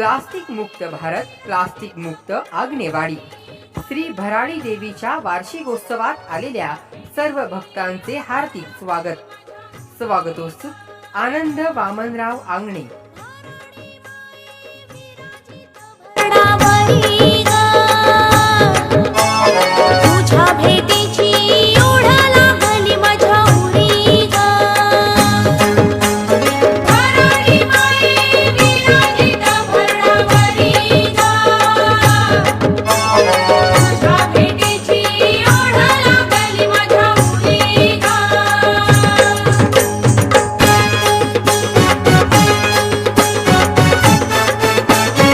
Plastic मुक्त Bharat plastic मुक्त आग्नेवाडी. श्री भराडी देवीच्या वार्षिकोत्सवात आलेल्या सर्व भक्तांचे हार्दिक स्वागत. स्वागतोत्सुक आनंद वामनराव आंगणे.